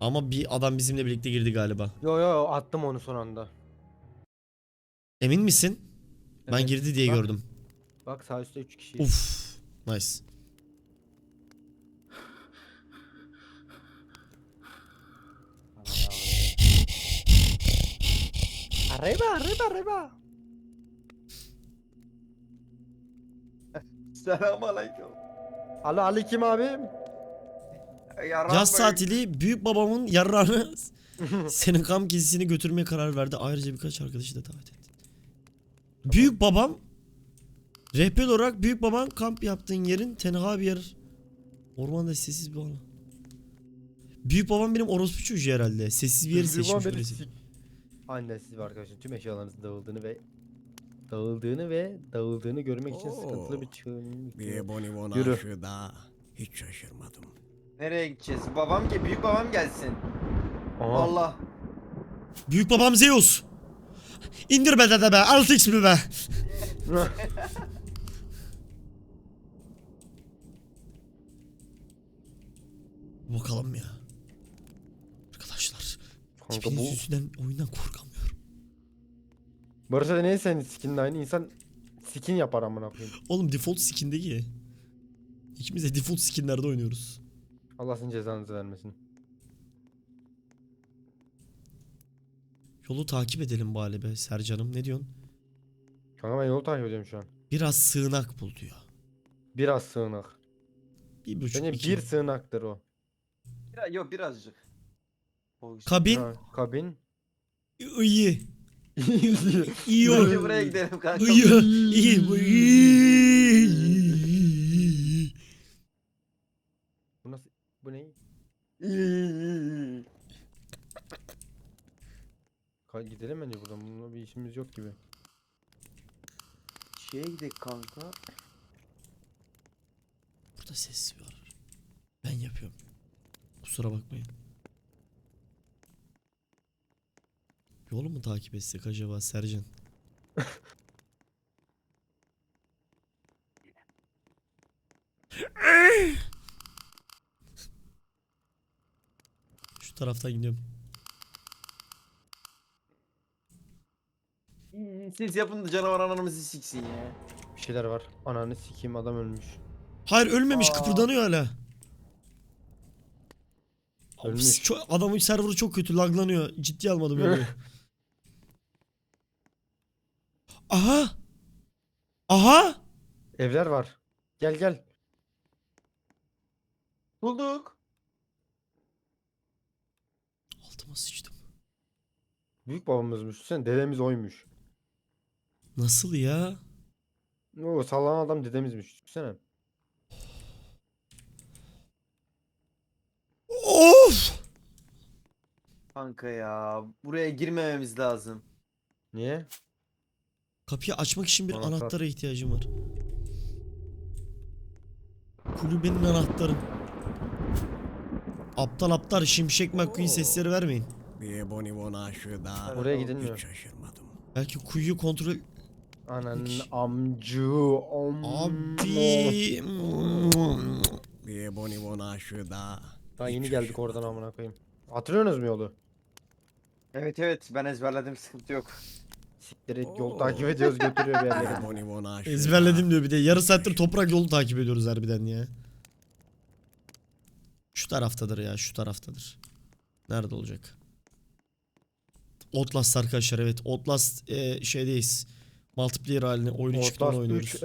Ama bir adam bizimle birlikte girdi galiba. Yo yo attım onu son anda. Emin misin? Ben Evet, girdi diye bak. gördüm. Bak sağ üstte 3 kişi. Uf. Nice. Arriba arriba arriba. Selamünaleyküm. Alo Ali kim Yaran Yaz Bey. tatili büyük babamın yararını senin kam gezisini götürmeye karar verdi. Ayrıca birkaç arkadaşı da davet etti. Büyük babam rehber olarak büyük baban kamp yaptığın yerin tenha bir yer. Ormanda sessiz bir alan. Büyük babam benim orospu çocuğu herhalde. Sessiz bir yeri Üzülmem seçmiş. beni öylesi. sik- Annesiz ve arkadaşın tüm eşyalarınızın dağıldığını ve dağıldığını ve dağıldığını görmek için Oo. sıkıntılı bir çığlık. Bir Ebony Yürü. aşığı daha hiç şaşırmadım. Nereye gideceğiz? Babam ki büyük babam gelsin. Aha. Allah. Büyük babam Zeus. İndir be dede be. 6x mi be? Bakalım ya. Arkadaşlar. Kanka bu yüzünden oyundan korkamıyorum. Barış da ne senin skin'in aynı insan skin yapar amına koyayım. Oğlum default skin'deki. İkimiz de default skinlerde oynuyoruz. Allah sizin cezanızı vermesin. Yolu takip edelim bari be Sercan'ım. Ne diyorsun? Kanka ben yolu takip ediyorum şu an. Biraz sığınak bul diyor. Biraz sığınak. Bir buçuk Bence iki. bir sığınaktır o. Biraz, yok birazcık. O işte. Kabin. Ha, kabin. İyi. İyi. Bence buraya gidelim kanka. İyi. İyi. iyi. bu nasıl? Bu ne? Ka gidelim bence buradan. Bununla bir işimiz yok gibi. Şeye gidelim kanka. Burada ses var. Ben yapıyorum. Kusura bakmayın. Yolu mu takip etsek acaba Sercan? Şu taraftan gidiyorum. Siz yapın da canavar ananımızı siksin ya. Bir şeyler var. Ananı sikeyim adam ölmüş. Hayır ölmemiş Aa. kıpırdanıyor hala. Abi, Ölmüş. çok- adamın serverı çok kötü laglanıyor. Ciddi almadım yani. Aha. Aha. Evler var. Gel gel. Bulduk. Altıma sıçtım. Büyük babamızmış. Sen dedemiz oymuş. Nasıl ya? O sallanan adam dedemizmiş. Düşünsene. Of. Kanka ya. Buraya girmememiz lazım. Niye? Kapıyı açmak için bir Anahtar. anahtara ihtiyacım var. Kulübenin anahtarı. Aptal aptal şimşek McQueen sesleri vermeyin. Oraya gidilmiyor. hiç şaşırmadım. Belki kuyuyu kontrol... Ananın amcu. Om. Abi... Daha yeni geldik oradan amına koyayım. Hatırlıyorsunuz mu yolu? Evet evet ben ezberledim sıkıntı yok. Siktir et yol takip ediyoruz götürüyor bir yerlere. Ezberledim diyor bir de. Yarı saattir toprak yolu takip ediyoruz harbiden ya. Şu taraftadır ya şu taraftadır. Nerede olacak? Outlast arkadaşlar evet. Outlast e, şeydeyiz. Multiplayer haline oyunu çıktığında Outlast oynuyoruz. 3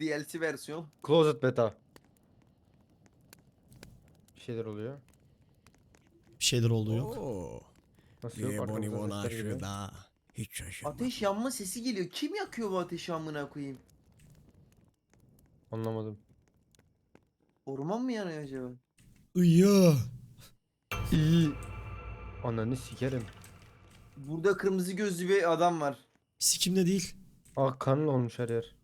eee, DLC versiyon. Closet Beta. Bir şeyler oluyor. Bir şeyler oldu yok. Oo, Nasıl yok Ebony arkamızda sesler aşığı geliyor. daha hiç şaşırmadım. Ateş yanma sesi geliyor. Kim yakıyor bu ateşi amına koyayım? Anlamadım. Orman mı yanıyor acaba? Iya. İyi. Ananı sikerim. Burada kırmızı gözlü bir adam var. Sikimde değil. Ah kanlı olmuş her yer.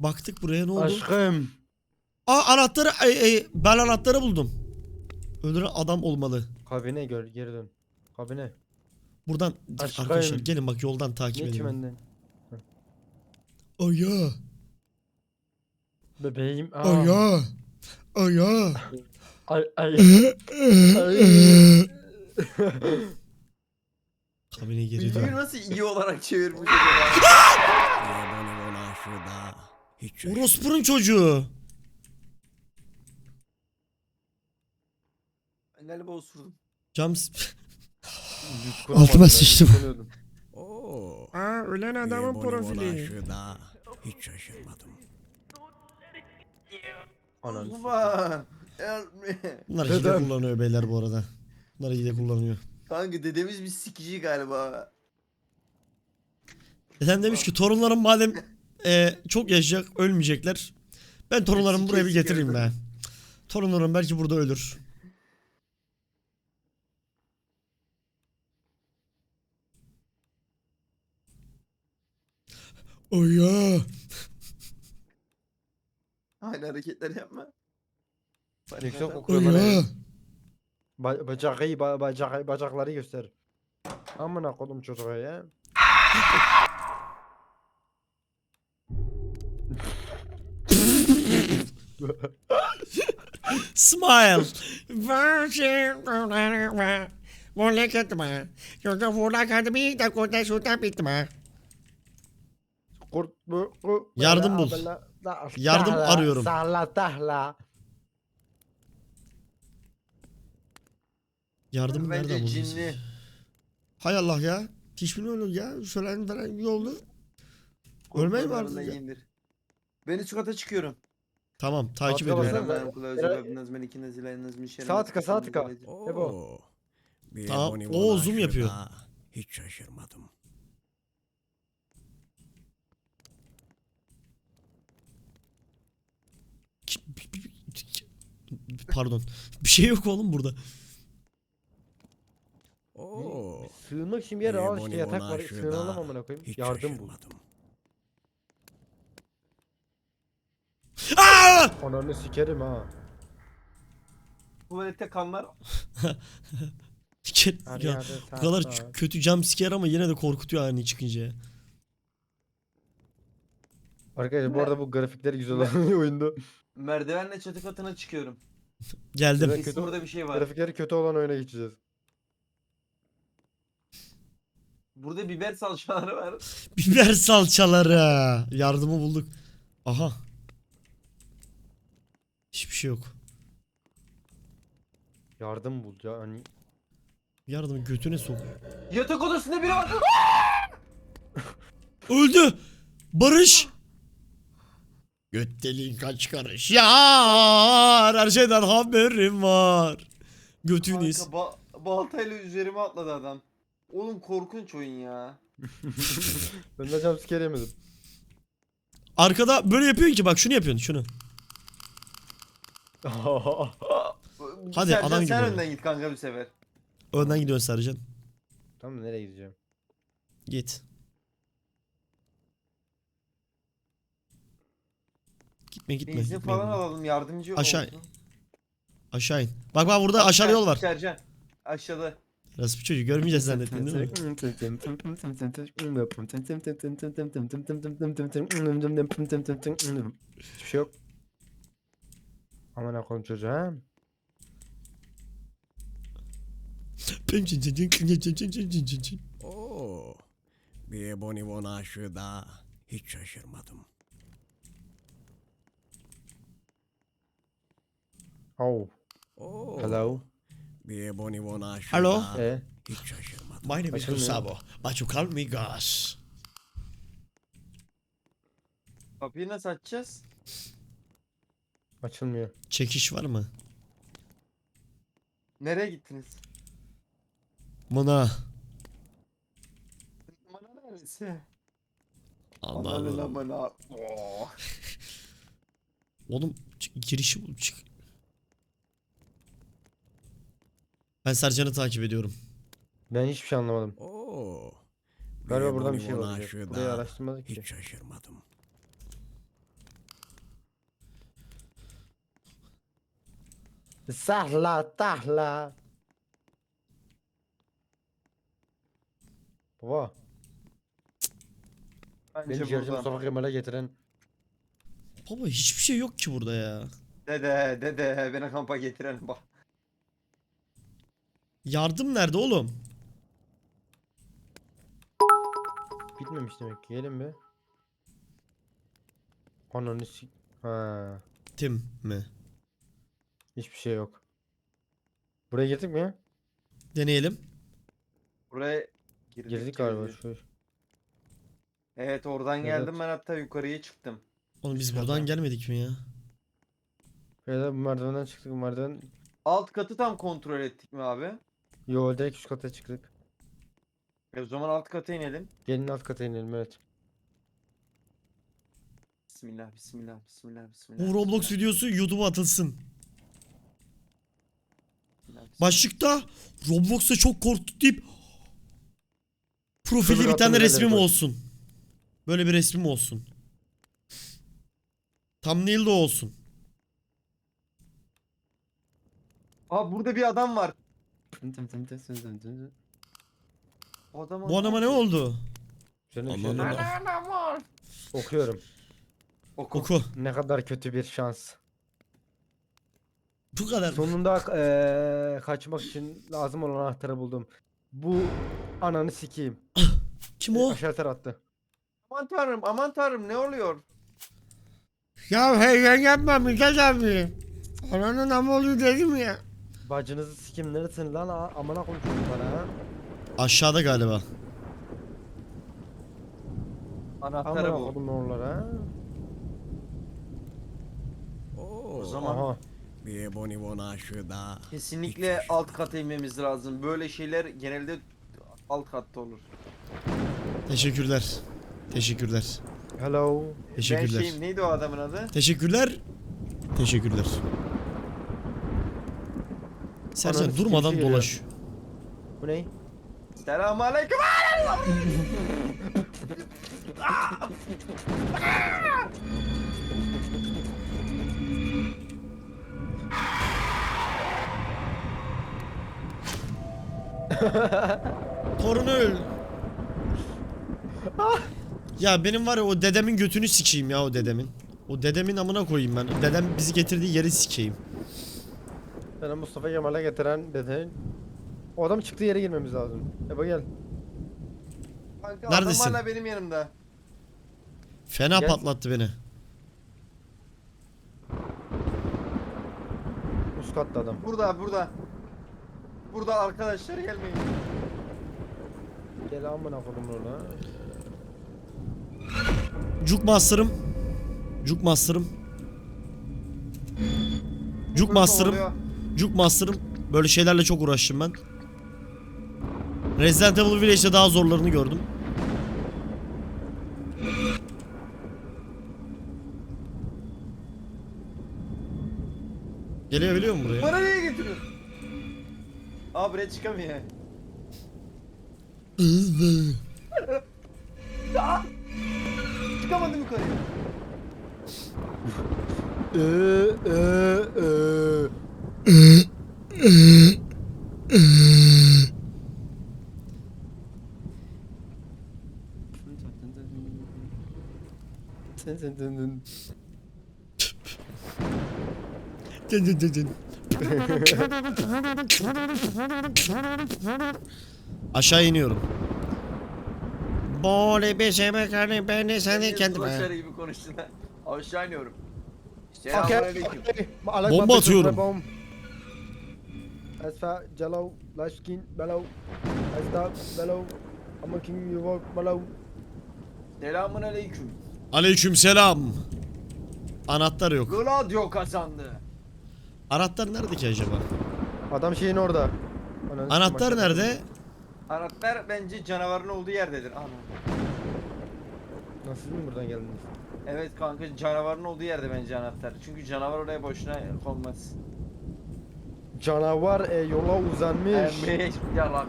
Baktık buraya ne oldu? Aşkım. Aa anahtarı ay, ay, ben anahtarı buldum. Öldüren adam olmalı. Kabine gör geri dön. Kabine. Buradan Aşkım. arkadaşlar gelin bak yoldan takip Ne edin. çimenden? Aya. Bebeğim. Aa. Aya. Aya. Ay ay. Kabine geri dön. nasıl iyi olarak çevirmiş acaba? Hiç. Orospu'nun çocuğu. Ben galiba osurdum. Cam... Altıma sıçtım. Oo. Aa ölen adamın profili. aşıda. Hiç şaşırmadım. Ananı. Baba. help me. Bunlar hile Dedem. kullanıyor beyler bu arada. Bunlar hile kullanıyor. Kanka dedemiz bir sikici galiba. Dedem demiş ki torunlarım madem e, çok yaşayacak ölmeyecekler. Ben torunlarımı buraya bir getireyim be. Torunlarım belki burada ölür. Oy ya. Aynı hareketler yapma. Yüksek bana. ya. Ba bacağı, ba bacak bacakları göster. Amına kodum çocuğa ya. Smile. Kurt bu bu. Yardım bul. Yardım tahla, arıyorum. Sahla tahla. Yardım Bence nereden cinli. bulacaksın? Hay Allah ya. Hiçbir öyle ya. Şölen falan bir oldu. Ölmeyi mi artık ya? indir. Ben üst kata çıkıyorum. Tamam takip Hatta ediyorum. baksana. Sağ tıka, sağ tıka. Oo. Ebo. Tamam, o zoom yapıyor. Hiç şaşırmadım. Pardon. Bir şey yok oğlum burada. Oo. Sığınmak için bir yere Bir al işte yatak var. Sığınalım amına koyayım. Hiç Yardım bul. Aa! Ananı sikerim ha. Tuvalette kanlar. Ke- Her ya, yerde bu kadar ç- kötü jumpscare ama yine de korkutuyor hani çıkınca. Arkadaşlar bu arada bu grafikleri güzel olan oyunda. Merdivenle çatı katına çıkıyorum. Geldim. Evet. Kesin burada bir şey var. Grafikleri kötü olan oyuna geçeceğiz. Burada biber salçaları var. Biber salçaları. Yardımı bulduk. Aha. Hiçbir şey yok. Yardım bul ya hani. Yardımı götüne sok. Yatak odasında biri var. Öldü. Barış. Göt deliğin kaç karış. Ya her şeyden haberim var. Götünüz. Kanka ba baltayla üzerime atladı adam. Oğlum korkunç oyun ya. Ben de jumpscare yemedim. Arkada böyle yapıyorsun ki bak şunu yapıyorsun şunu. Hadi, Sercan, adam gibi Sen oyna. önden git kanka bir sefer. Önden gidiyorsun Sercan. tamam nereye gideceğim? Git. Gitme gitme. Benzin gitme, falan gitme. alalım yardımcı Aşağı- olsun. Aşağı in. Bak bak burada aşağıda yol var. Sercan. Aşağıda. Nasıl bir çocuk görmeyeceğiz zannettin değil mi? Hiçbir şey yok. Aman akoyim çocuğa. Oo. Bir bonibon aşıda. Hiç şaşırmadım. Oh. Oo. Hello. Bir bonibon aşıda. Hello. E. Hiç şaşırmadım. My name is Açılmıyor. Gustavo. But you call me Gus. Kapıyı nasıl açacağız? Açılmıyor. Çekiş var mı? Nereye gittiniz? Buna. Bana neresi? Amına. Oo. Oğlum girişi bul çık. Ben Sercan'ı takip ediyorum. Ben hiçbir şey anlamadım. Oo. Galiba buradan bir şey aşıda Burayı araştırmadık ki. Hiç şaşırmadım. Sahla tahla. Baba. Beni ciğerci buradan. Mustafa Kemal'e getiren Baba hiçbir şey yok ki burada ya. Dede dede beni kampa getiren bak. Yardım nerede oğlum? Bitmemiş demek ki. Gelin mi? Ananı sik... Ha. Tim mi? Hiçbir şey yok. Buraya girdik mi? Deneyelim. Buraya girdik, Girdik galiba. Evet oradan Evet. geldim ben hatta yukarıya çıktım. Oğlum biz buradan gelmedik mi ya? Böyle bu merdivenden çıktık. Bu merdiven... Alt katı tam kontrol ettik mi abi? Yo direkt üst kata çıktık. E o zaman alt kata inelim. Gelin alt kata inelim evet. Bismillah bismillah bismillah bismillah. Bu Roblox bismillah, videosu YouTube'a atılsın. bismillah, bismillah. Başlıkta Roblox'ta çok korktuk deyip profilde bir tane resmim olsun. Böyle bir resmim olsun. Thumbnail'de olsun. Aa burada bir adam var. O adama Bu adama ne oldu? Allah. Okuyorum. Oku. Oku. Ne kadar kötü bir şans. Bu kadar. Sonunda eee, kaçmak için lazım olan anahtarı buldum. Bu ananı sikeyim. Kim o? Aşağı attı. Aman tanrım aman tanrım ne oluyor? Ya heyecan yapma Mikael abi. Ananın ama oluyor dedim ya. Bacınızı sikeyim neresin lan A- amına koyayım bana ha. Aşağıda galiba. Anahtarı Amına bu. koydum onlara. O zaman Aha. Bir boni bona şurada. kesinlikle alt kata inmemiz lazım. Böyle şeyler genelde alt katta olur. Teşekkürler. Teşekkürler. Hello. Teşekkürler. Ben şeyim neydi o adamın adı? Teşekkürler. Teşekkürler. Sikeyim, durmadan şey dolaş. Bu ne? Selamun aleyküm. Torunu öl. ya benim var ya o dedemin götünü sikeyim ya o dedemin. O dedemin amına koyayım ben. Dedem bizi getirdiği yeri sikeyim. Beni Mustafa Kemal'e getiren dedi. O adam çıktığı yere girmemiz lazım. Eba gel. Kanka Neredesin? adam hala benim yanımda. Fena Gel. patlattı beni. Üst katta adam. Burada burada. Burada arkadaşlar gelmeyin. Gel amına koydum orada. Cuk Master'ım. Cuk Master'ım. Cuk Böyle Master'ım. oluyor. Cuk Master'ım. Böyle şeylerle çok uğraştım ben. Resident Evil Village'de daha zorlarını gördüm. Gelebiliyor mu buraya? Bana niye getiriyorsun? Aa buraya çıkamıyor. Çıkamadım yukarıya. Eee eee eee. Sen sen sen sen. Dın dın dın dın. Aşağı iniyorum. Böyle bir şey bakarım ben de seni Niye kendime. Slasher gibi konuştun ha? Aşağı iniyorum. Selamünaleyküm. Bomba atıyorum. Asfa, Jello, light skin, bellow. Asda, bellow. I'm a king, you walk, bellow. Selamünaleyküm. Aleyküm selam. Anahtar yok. Gladio kazandı. Anahtar nerede ki acaba? Adam şeyin orada. Ananı Anahtar sikeyim, nerede? Anahtar bence canavarın olduğu yerdedir. Ana. Nasıl mi buradan geldiniz? Evet kanka canavarın olduğu yerde bence anahtar. Çünkü canavar oraya boşuna konmaz. Canavar e, yola uzanmış. Emre yalan.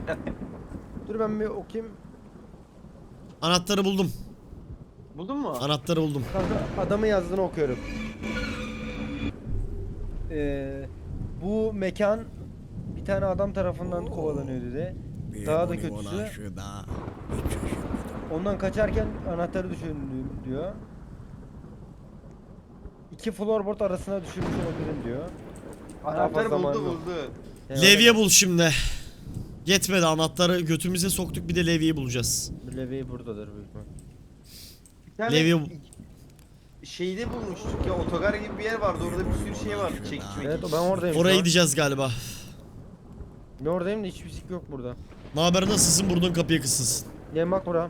Dur ben bir okuyayım. Anahtarı buldum. Buldun mu? Anahtarı buldum. Kanka adamın yazdığını okuyorum. Ee, bu mekan bir tane adam tarafından kovalanıyor dedi. Bir Daha da kötüsü ondan kaçarken anahtarı düşürdüm diyor. iki floorboard arasına düşürmüş olabilirim diyor. Fazla buldu buldu. Yani Levye bul şimdi. Yetmedi anahtarı götümüze soktuk bir de levyeyi bulacağız. Levye buradadır büyük ihtimal. Bir tane Levye- şeyde bulmuştuk ya otogar gibi bir yer vardı orada bir sürü şey vardı çekiç Evet ben oradayım. Oraya gideceğiz galiba. Ben oradayım da hiçbir sik yok burada. Ne haber nasılsın buradan kapıya kısılsın. Gel bak bura.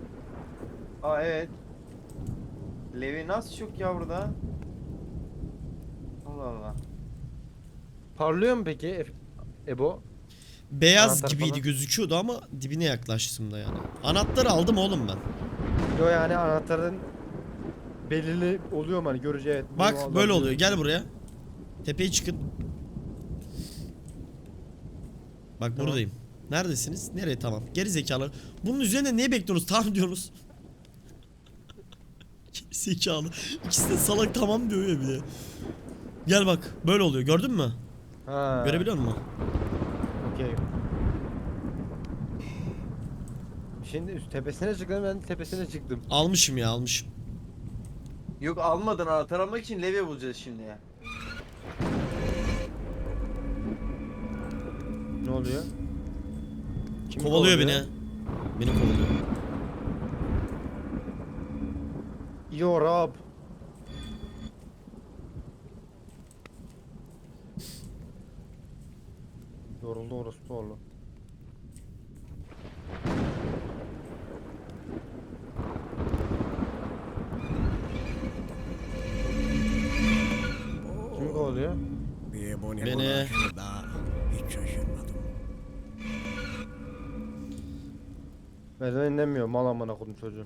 Aa evet. Levi nasıl çok ya burada? Allah Allah. Parlıyor mu peki Ef- Ebo? Beyaz Anahtar gibiydi falan. gözüküyordu ama dibine yaklaştım da yani. Anahtarı aldım oğlum ben. Yo yani anahtarın belirli oluyor mu hani görece evet. Bak böyle oluyor gel buraya. Tepeye çıkın. Bak Tamam. buradayım. Neredesiniz? Nereye tamam. Geri zekalı. Bunun üzerine niye bekliyorsunuz? Tamam diyorsunuz. Zekalı. İkisi de salak tamam diyor ya bir de. Gel bak böyle oluyor gördün mü? Ha. Görebiliyor musun? Okey. Şimdi üst tepesine çıktım ben tepesine çıktım. Almışım ya almışım. Yok almadan anahtar almak için Levi bulacağız şimdi ya. Ne oluyor? Kimi Kovalıyor beni. kovalıyor? Beni kovalıyor. Yo Rab. Yoruldu orospu oğlu. Abone Beni- hiç şaşırmadım. Merdiven inemiyor mal amına kodum çocuğu.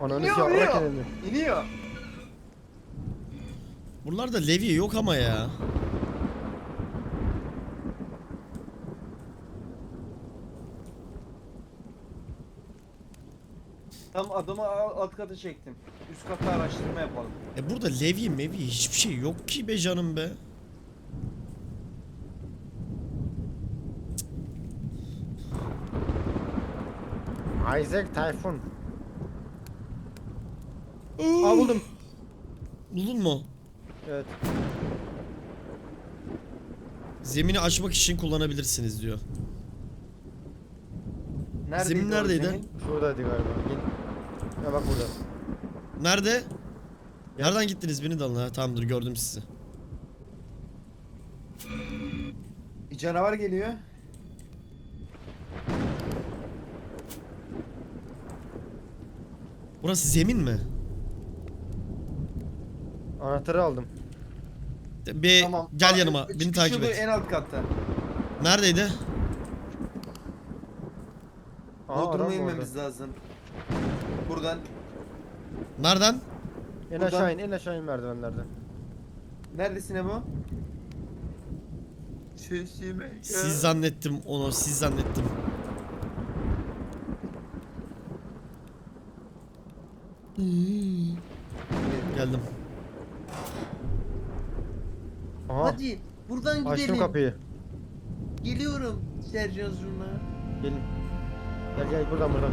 Ananı İniyor, yarrak iniyor. inemiyor. İniyor. Buralarda levye yok ama ya. Tam adamı alt kata çektim. Üst katta araştırma yapalım. E burada levye mevye hiçbir şey yok ki be canım be. Isaac Tayfun. Aa buldum. Buldun mu? Evet. Zemini açmak için kullanabilirsiniz diyor. Neredeydi Zemin o neredeydi? zemin? Şuradaydı galiba. Gel. Ya bak burada. Nerede? Nereden gittiniz beni de alın ha. Tamamdır gördüm sizi. Bir canavar geliyor. Burası zemin mi? Anahtarı aldım. Be Tamam. gel Aa, yanıma. çıkış Beni takip yolu et. En alt katta. Neredeydi? Adam Bodrum'a orada. inmemiz lazım. Buradan. Nereden? En Buradan- aşağı in, en aşağı in merdivenlerden. Neredesin Ebo? Sesime Siz zannettim onu. Siz zannettim. Geldim. Aha. Hadi buradan gidelim. Açtım kapıyı. Geliyorum Sercan Zurna. Gelin. Gel gel buradan buradan.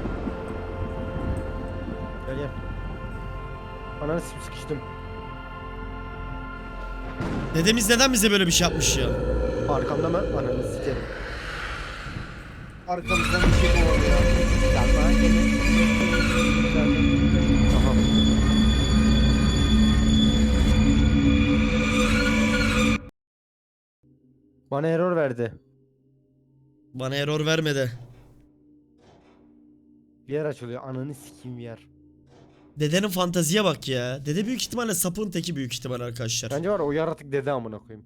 Gel gel. Ananı sık- sıkıştım. Dedemiz neden bize böyle bir şey yapmış ya? Arkamda mı? Ananı sikerim. Arkamızdan bir şey kovalıyor. Yapma gelin. Aha. Bana error verdi. Bana error vermedi. Bir yer açılıyor. Ananı sikeyim bir yer. Dedenin fanteziye bak ya. Dede büyük ihtimalle sapın teki büyük ihtimal arkadaşlar. Bence var ya, o yaratık dede amına koyayım.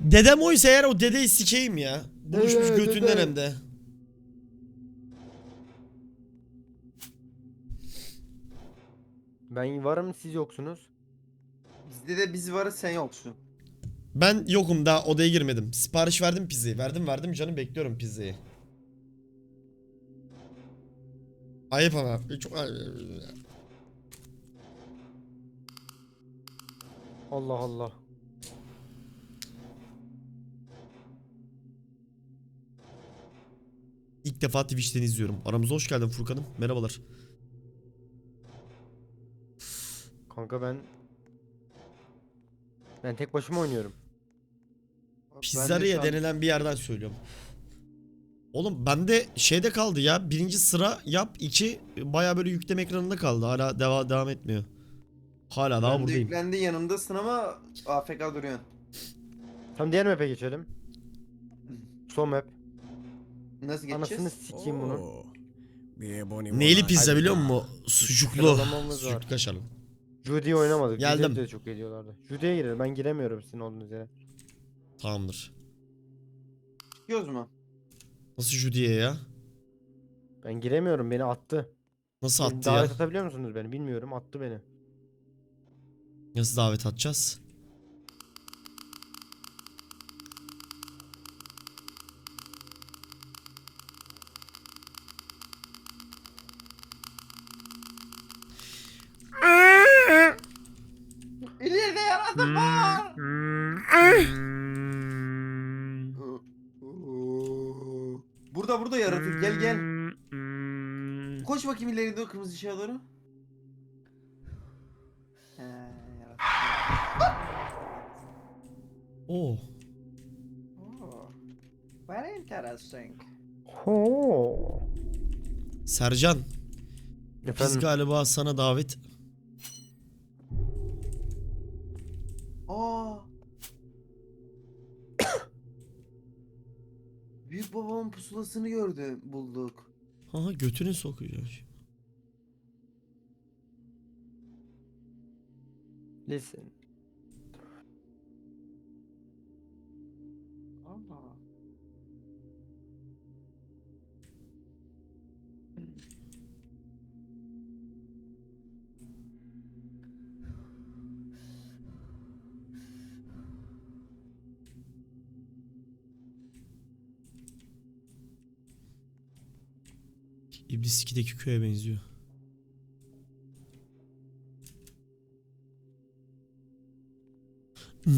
Dedem oysa eğer o dedeyi sikeyim ya. Buluşmuş Dede, götünden dede. hem de. Ben varım siz yoksunuz. Bizde de biz varız sen yoksun. Ben yokum daha odaya girmedim. Sipariş verdim pizzayı. Verdim verdim canım bekliyorum pizzayı. Ayıp ama. Çok Allah Allah. İlk defa Twitch'ten izliyorum. Aramıza hoş geldin Furkan'ım. Merhabalar. Kanka ben Ben tek başıma oynuyorum. Ben de Pizzeria şu an- denilen bir yerden söylüyorum. Oğlum bende şeyde kaldı ya. Birinci sıra yap. iki baya böyle yükleme ekranında kaldı. Hala deva devam etmiyor. Hala daha Ben buradayım. yüklendi yanımdasın ama AFK duruyorsun. Tamam diğer map'e geçelim. Son map. Nasıl Anasını geçeceğiz? sikeyim bunu. Oo, Bir boni Neyli pizza biliyor musun? Sucuklu. Sucuklu kaşarlı. Judy'yi oynamadık. Geldim. De çok geliyorlardı. Judy'ye girelim. Ben giremiyorum sizin olduğunuz yere. Tamamdır. Çıkıyoruz mu? Nasıl Judy'ye ya? Ben giremiyorum. Beni attı. Nasıl Beni attı davet ya? atabiliyor musunuz beni? Bilmiyorum. Attı beni. Nasıl davet atacağız? İleride yaratık var. Burada burada yaratık gel gel. Koş bakayım ileri doğru kırmızı ışığa doğru. Oo. Oh, Very interesting. Ho. Sercan. Biz Efendim. galiba sana davet... Aa. Büyük babamın pusulasını gördüm, bulduk. Aha götünü sokuyor. Listen. İblis 2'deki köye benziyor. Hmm,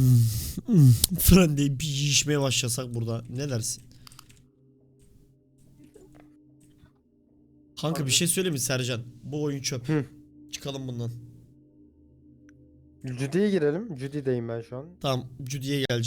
hmm. Fren diye bir yiyişmeye başlasak burada ne dersin? Kanka bir şey söyleyeyim mi Sercan? Bu oyun çöp. Hı. Çıkalım bundan. Judy'ye girelim. Judy'deyim ben şu an. Tamam Judy'ye geleceğim.